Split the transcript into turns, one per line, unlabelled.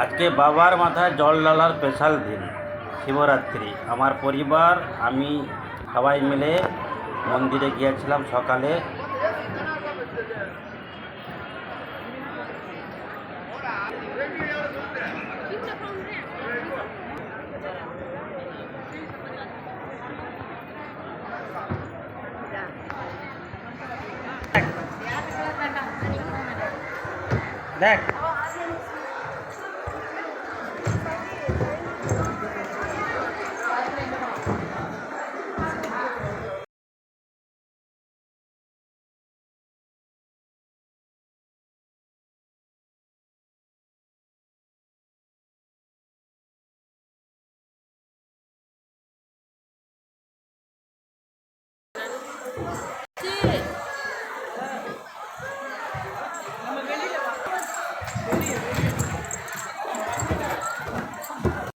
আজকে বাবার মাথায় জল ডালার স্পেশাল দিন, শিবরাত্রি। আমার পরিবার, আমি সবাই মিলে মন্দিরে গিয়েছিলাম সকালে। দেখ। duas.